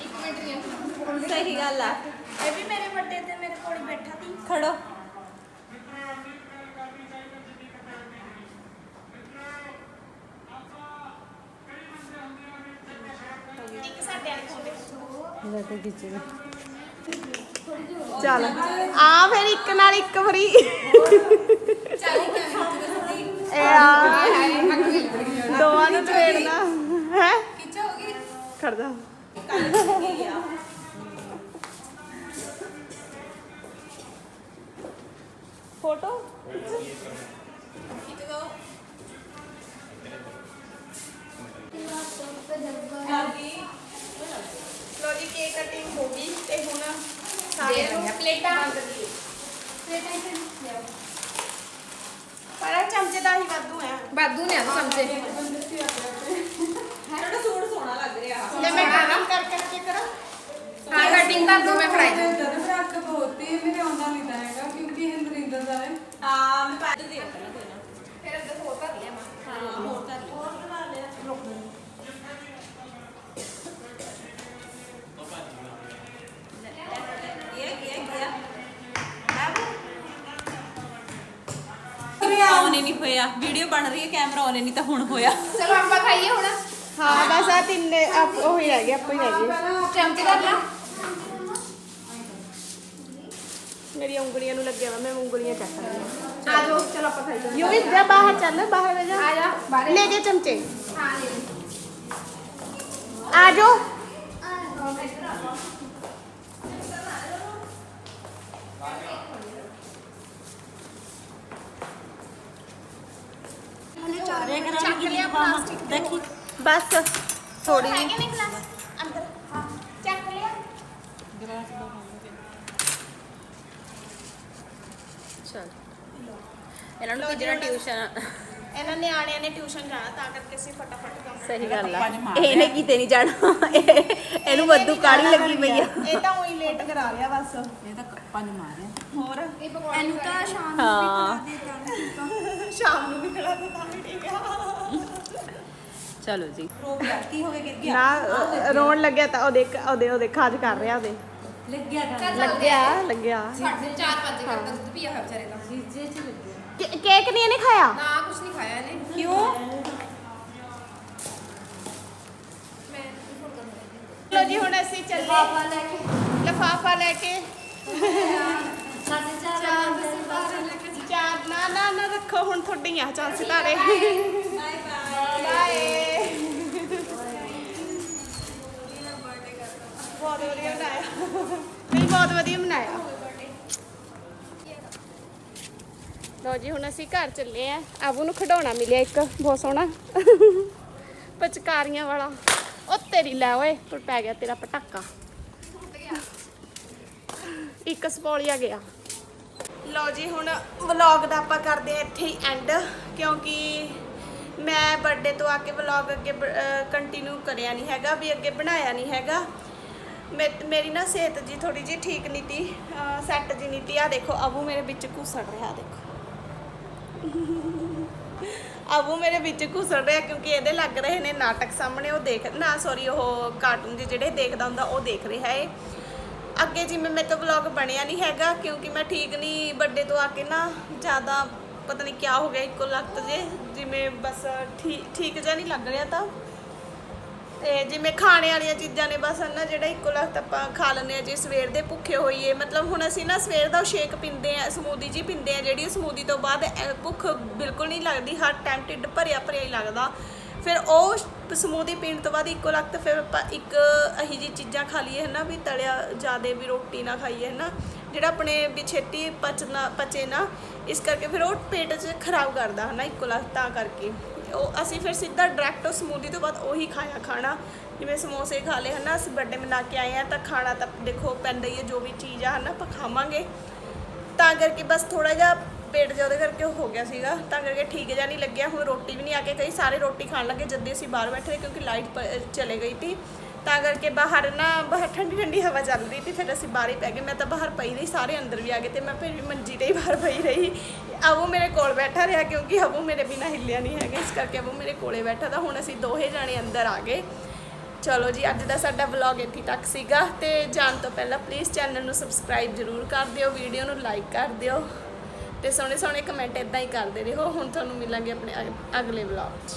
Speaker 3: ਇੱਕ ਮਿੰਟ ਨਹੀਂ
Speaker 5: ਸਹੀ ਗੱਲ ਆ
Speaker 6: ਇਹ ਵੀ ਮੇਰੇ ਬਰਥਡੇ ਤੇ ਮੇਰੇ ਕੋਲ ਹੀ ਬੈਠਾ ਸੀ
Speaker 5: ਖੜੋ
Speaker 1: ਇੱਕ ਸਾਡੇ ਵਾਲੇ ਦੇ
Speaker 5: ਲੈ ਕੇ ਖਿੱਚੇ
Speaker 1: ਚੱਲ। ਆ ਫਿਰ ਇੱਕ ਨਾਲ ਇੱਕ ਫਰੀ ਇਹ ਆ। ਦੋਵਾਂ ਨੂੰ ਟ੍ਰੇਡਣਾ ਹੈ? ਖੜ ਜਾ ਫੋਟੋ ਲੋ ਜੀ ਕੇਕ ਕਟਿੰਗ ਹੋ ਗਈ ਤੇ ਹੁਣ ਨੂੰ
Speaker 3: ਪਲੇਟਾਂ।
Speaker 1: ਪਰ ਇਹ ਚਮਚੇ ਦਾ ਹੀ ਵਾਧੂ ਹੈ
Speaker 3: ਬਾਦੂ ਨੇ ਆ ਚਮਚੇ।
Speaker 5: ਤੁਹਾਡਾ ਸੂਟ ਸੋਹਣਾ ਲੱਗ ਰਿਹਾ।
Speaker 1: ਲੈ ਮੈਂ ਕਟਿੰਗ ਕਰ ਕਰਕੇ ਕਰਾਂ।
Speaker 3: ਹਾਂ ਕਟਿੰਗ ਕਰ ਦੋ ਮੈਂ ਫੜਾਈ ਦੂੰ।
Speaker 5: ਜਦ ਫ਼ਰਕ ਬਹੁਤੀ ਮੇਰੇ ਆਉਂਦਾ ਨਹੀਂ ਤਾਂ ਹੈਗਾ ਕਿਉਂਕਿ ਇਹ ਨਰਿੰਦਰ ਦਾ। ਹੈ ਹਾਂ ਮੈਂ ਪੈਦ ਦੇ
Speaker 3: ਫਿਰ ਅੱਗੇ ਹੋਰ ਕਰ ਲਿਆ ਮੈਂ।
Speaker 5: ਹਾਂ ਹੋਰ ਕਰ ਆਨ ਹੀ ਨਹੀਂ ਹੋਇਆ। ਵੀਡੀਓ ਬਣ ਰਹੀ ਹੈ ਕੈਮਰਾ ਆਨ ਹੀ ਨਹੀਂ ਤਾਂ ਹੁਣ ਹੋਇਆ।
Speaker 3: ਚਲੋ ਆਪਾਂ ਖਾਈਏ ਹੁਣ।
Speaker 1: ਹਾਂ ਬਸ ਆ ਤਿੰਨੇ ਆਪ ਉਹ ਹੀ ਰਹਿ ਗਏ ਆਪੋ ਹੀ ਰਹਿ ਗਏ।
Speaker 3: ਚਮਚ ਕਰ ਲਾ
Speaker 1: ਮੇਰੀਆਂ ਉਂਗਲੀਆਂ ਨੂੰ ਲੱਗਿਆ ਵਾ ਮੈਂ ਉਂਗਲੀਆਂ ਚੱਕ ਰਹੀ
Speaker 3: ਆ ਜਾਓ ਚਲੋ ਆਪਾਂ ਖਾਈਏ।
Speaker 1: ਯੂ ਵੀ ਜਾ ਬਾਹਰ ਚੱਲ ਬਾਹਰ ਜਾ।
Speaker 3: ਆ ਜਾ ਬਾਹਰ।
Speaker 1: ਲੈ ਕੇ ਚਮਚੇ।
Speaker 3: ਹਾਂ ਲੈ।
Speaker 1: ਆ ਜਾਓ।
Speaker 3: ਚੱਕ ਲਿਆ ਪਲਾਸਟਿਕ
Speaker 5: ਦੇਖੀ।
Speaker 1: ਬਸ ਥੋੜੀ
Speaker 3: ਹੈਗੇ ਨੇ ਗਲਾਸ ਅੰਦਰ। ਹਾਂ ਚੱਕ ਲਿਆ।
Speaker 5: ਚਲ। ਇਹਨਾਂ ਨੂੰ ਜਿਹੜਾ ਟਿਊਸ਼ਨ
Speaker 1: ਇਹਨਾਂ ਨਿਆਣਿਆਂ ਨੇ ਟਿਊਸ਼ਨ ਜਾਣਾ ਤਾਂ ਕਰਕੇ ਅਸੀਂ ਫਟਾਫਟ ਕੰਮ
Speaker 5: ਸਹੀ ਗੱਲ ਆ। ਇਹਨੇ ਕਿਤੇ ਨਹੀਂ ਜਾਣਾ। ਇਹ- ਇਹਨੂੰ ਵੱਧੂ ਕਾਲੀ ਲੱਗੀ ਪਈ ਆ।
Speaker 1: ਇਹ ਤਾਂ ਉਹੀ ਲੇਟ ਕਰਾ ਲਿਆ ਬਸ।
Speaker 5: ਇਹ ਤਾਂ ਪੰਜ ਮਾਰਿਆ।
Speaker 1: ਹੋਰ?
Speaker 6: ਇਹਨੂੰ ਤਾਂ ਸ਼ਾਮ
Speaker 5: ਹਾਂ।
Speaker 1: ਸ਼ਾਮ ਨੂੰ ਵੀ ਖੜਾ ਤਾਂ ਵੀ ਠੀਕ ਆ।
Speaker 5: ਚਲੋ ਜੀ।
Speaker 2: ਕੀ ਹੋ ਗਿਆ ਗਿਰ ਗਿਆ
Speaker 1: ਨਾ ਰੋਣ ਲੱਗਿਆ ਤਾਂ ਉਹ ਦੇਖ ਉਹਦੇ ਉਹਦੇ ਖਾਜ ਕਰ ਰਿਹਾ ਉਹਦੇ।
Speaker 2: ਲੱਗਿਆ ਕਰ
Speaker 1: ਲੱਗਿਆ ਲੱਗਿਆ।
Speaker 3: ਸਾਡੇ 4 ਵਜੇ ਕਰਦਾ ਦੁੱਧ ਪੀਆ ਹੋਇਆ ਵਿਚਾਰੇ ਦਾ।
Speaker 2: ਜੀਜੇ ਚ ਲੱਗਿਆ।
Speaker 1: ਕੇਕ ਨਹੀਂ ਇਹਨੇ ਖਾਇਆ?
Speaker 3: ਨਾ ਕੁਛ ਨਹੀਂ ਖਾਇਆ ਇਹਨੇ।
Speaker 1: ਕਿਉਂ? ਚਲੋ ਜੀ ਹੁਣ ਅਸੀਂ ਚੱਲੇ
Speaker 3: ਪਾਪਾ ਲੈ ਕੇ।
Speaker 1: ਲਫਾਫਾ ਲੈ ਕੇ।
Speaker 2: ਸਾਡੇ ਚਾਰ
Speaker 3: ਚਾਰ ਵਜੇ ਬਾਹਰ ਲੈ
Speaker 1: ਨਾ ਨਾ ਨਾ ਰੱਖੋ ਹੁਣ ਤੁਹਾਡੀਆਂ ਚਾਰ ਸਿਤਾਰੇ।
Speaker 2: ਬਾਏ ਬਾਏ
Speaker 1: ਬਾਏ ਬਹੁਤ ਵਧੀਆ ਬਣਾਇਆ। ਨਹੀਂ, ਬਹੁਤ ਵਧੀਆ ਬਣਾਇਆ। ਲੋ ਜੀ, ਹੁਣ ਅਸੀਂ ਘਰ ਚੱਲੇ ਆ। ਆਬੂ ਨੂੰ ਖਿਡੌਣਾ ਮਿਲਿਆ ਇੱਕ, ਬਹੁਤ ਸੋਹਣਾ। ਪਚਕਾਰੀਆਂ ਵਾਲਾ। ਉਹ ਤੇਰੀ ਲੈ ਓਏ ਟੁੱਟ ਪੈ ਗਿਆ ਤੇਰਾ ਪਟਾਕਾ। ਇੱਕ ਸਪੋਲੀਆ ਗਿਆ। ਲਓ ਜੀ, ਹੁਣ ਵਲੌਗ ਦਾ ਆਪਾਂ ਕਰਦੇ ਆ ਇੱਥੇ ਹੀ ਐਂਡ ਕਿਉਂਕਿ ਮੈਂ ਬਰਥਡੇ ਤੋਂ ਆ ਕੇ ਵਲੌਗ ਅੱਗੇ ਕੰਟੀਨਿਊ ਕਰਿਆ ਨਹੀਂ ਹੈਗਾ, ਵੀ ਅੱਗੇ ਬਣਾਇਆ ਨਹੀਂ ਹੈਗਾ। ਮੇ- ਮੇਰੀ ਨਾ ਸਿਹਤ ਜੀ ਥੋੜੀ ਜੀ ਠੀਕ ਨਹੀਂ ਤੀ ਸੈੱਟ ਜੀ ਨਹੀਂ ਤੀ। ਆ ਦੇਖੋ ਅਬੂ ਮੇਰੇ ਵਿੱਚ ਘੁਸੜ ਰਿਹਾ, ਦੇਖੋ। ਅਬੂ ਮੇਰੇ ਵਿੱਚ ਘੁਸੜ ਰਿਹਾ, ਕਿਉਂਕਿ ਇਹਦੇ ਲੱਗ ਰਹੇ ਨੇ ਨਾਟਕ ਸਾਹਮਣੇ, ਉਹ ਦੇਖ, ਨਾ ਸੌਰੀ ਉਹ ਕਾਰਟੂਨ ਦੇ ਜਿਹੜੇ ਦੇਖਦਾ ਹੁੰਦਾ, ਉਹ ਦੇਖ ਰਿਹਾ ਏ। ਅੱਗੇ ਜਿਵੇਂ ਮੇਰੇ ਤੋਂ ਵਲੌਗ ਬਣਿਆ ਨਹੀਂ ਹੈਗਾ, ਕਿਉਂਕਿ ਮੈਂ ਠੀਕ ਨਹੀਂ ਵੱਡੇ ਤੋਂ ਆ ਕੇ ਨਾ ਜ਼ਿਆਦਾ ਪਤਾ ਨਹੀਂ ਕਿਆ ਹੋ ਗਿਆ, ਇੱਕੋ ਲਖਤ ਜੇ, ਜਿਵੇਂ ਬਸ ਠੀਕ ਠੀਕ ਜਿਹਾ ਨਹੀਂ ਲੱਗ ਰਿਹਾ ਤਾਂ। ਤੇ ਜਿਵੇਂ ਖਾਣੇ ਵਾਲੀਆਂ ਚੀਜ਼ਾਂ ਨੇ ਬਸ ਨਾ ਜਿਹੜਾ ਇੱਕੋ ਲੱਖ ਆਪਾਂ ਖਾ ਲੈਂਦੇ ਆ ਜੇ ਸਵੇਰ ਦੇ ਭੁੱਖੇ ਹੋਈਏ, ਮਤਲਬ ਹੁਣ ਅਸੀਂ ਨਾ ਸਵੇਰ ਦਾ ਸ਼ੇਕ ਪੀਂਦੇ ਆ ਸਮੂਦੀ ਜੀ ਪੀਂਦੇ ਆ ਜਿਹੜੀ ਸਮੂਦੀ ਤੋਂ ਬਾਅਦ ਭੁੱਖ ਬਿਲਕੁਲ ਨਹੀਂ ਲੱਗਦੀ, ਹਰ ਟਾਈਮ ਢਿੱਡ ਭਰਿਆ ਭਰਿਆ ਹੀ ਲੱਗਦਾ। ਫਿਰ ਉਹ ਸਮੂਦੀ ਪੀਣ ਤੋਂ ਬਾਅਦ ਇੱਕੋ ਲਖਤ ਫਿਰ ਆਪਾਂ ਇੱਕ ਅਹੀ ਜੀ ਚੀਜ਼ਾਂ ਖਾ ਲਈਏ, ਹਨਾ, ਵੀ ਤਲਿਆ ਜ਼ਿਆਦੇ ਵੀ ਰੋਟੀ ਨਾ ਖਾਈਏ, ਹਨਾ। ਜਿਹੜਾ ਆਪਣੇ ਵੀ ਛੇਤੀ ਪਚਣਾ ਪਚੇ ਨਾ, ਇਸ ਕਰਕੇ ਫਿਰ ਉਹ ਪੇਟ 'ਚ ਖਰਾਬ ਕਰਦਾ, ਹਨਾ, ਇੱਕੋ ਲਖਤ ਤਾਂ ਕਰਕੇ। ਉਹ ਅਸੀਂ ਫਿਰ ਸਿੱਧਾ ਡਾਇਰੈਕਟ ਉਹ ਸਮੂਦੀ ਤੋਂ ਬਾਅਦ ਉਹੀ ਖਾਇਆ ਖਾਣਾ। ਜਿਵੇਂ ਸਮੋਸੇ ਖਾ ਲਏ, ਹਨਾ, ਅਸੀਂ ਬਰਥਡੇ ਮਨਾ ਕੇ ਆਏ ਆ ਤਾਂ ਖਾਣਾ ਤਾਂ ਦੇਖੋ ਪੈਂਦਾ ਹੀ ਹੈ, ਜੋ ਵੀ ਚੀਜ਼ ਆ, ਹਨਾ, ਆਪਾਂ ਖਾਵਾਂਗੇ। ਤਾਂ ਕਰਕੇ ਬਸ ਥੋੜਾ ਜਿਹਾ ਪੇਟ ਜਿਹਾ ਉਹਦੇ ਕਰਕੇ ਉਹ ਹੋ ਗਿਆ ਸੀਗਾ। ਤਾਂ ਕਰਕੇ ਠੀਕ ਜਿਹਾ ਨਹੀਂ ਲੱਗਿਆ। ਹੁਣ ਰੋਟੀ ਵੀ ਨਹੀਂ ਆ ਕੇ ਕਈ ਸਾਰੇ ਰੋਟੀ ਖਾਣ ਲੱਗੇ। ਜਦ ਦੀ ਅਸੀਂ ਬਾਹਰ ਬੈਠੇ ਕਿਉਂਕਿ ਲਾਈਟ ਚਲੇ ਗਈ ਸੀ। ਤਾਂ ਕਰਕੇ ਬਾਹਰ ਨਾ, ਬਾਹਰ ਠੰਡੀ ਠੰਡੀ ਹਵਾ ਚੱਲ ਰਹੀ ਸੀ। ਫਿਰ ਅਸੀਂ ਬਾਹਰ ਹੀ ਪੈ ਗਏ। ਮੈਂ ਤਾਂ ਬਾਹਰ ਪਈ ਰਹੀ, ਸਾਰੇ ਅੰਦਰ ਵੀ ਆ ਗਏ ਤੇ ਮੈਂ ਫਿਰ ਵੀ ਮੰਜੀ ਤੇ ਹੀ ਬਾਹਰ ਪਈ ਰਹੀ। ਅਬੂ ਮੇਰੇ ਕੋਲ ਬੈਠਾ ਰਿਹਾ, ਕਿਉਂਕਿ ਅਬੂ ਮੇਰੇ ਬਿਨਾ ਹਿੱਲਿਆ ਨਹੀਂ ਹੈਗਾ। ਇਸ ਕਰਕੇ ਅਬੂ ਮੇਰੇ ਕੋਲੇ ਬੈਠਾ ਤਾਂ ਹੁਣ ਅਸੀਂ ਦੋਹੇ ਜਾਣੇ ਅੰਦਰ ਆ ਗਏ। ਚਲੋ ਜੀ, ਅੱਜ ਦਾ ਸਾਡਾ ਵਲੌਗ ਇੱਥੇ ਤੱਕ ਸੀਗਾ। ਤੇ ਜਾਣ ਤੋਂ ਪਹਿਲਾਂ ਪਲੀਜ਼ ਚੈਨਲ ਨੂੰ ਸਬਸਕ੍ਰਾਈਬ ਜ਼ਰੂਰ ਕਰ ਦਿਓ। ਵੀਡੀਓ ਨੂੰ ਲਾਈਕ ਕਰ ਦਿਓ। ਤੇ ਸੋਹਣੇ ਸੋਹਣੇ ਕਮੈਂਟ ਇਦਾਂ ਹੀ ਕਰਦੇ ਰਹੋ। ਹੁਣ ਤੁਹਾਨੂੰ ਮਿਲਾਂਗੇ ਆਪਣੇ ਅਗ- ਅਗਲੇ ਵਲੌਗ 'ਚ।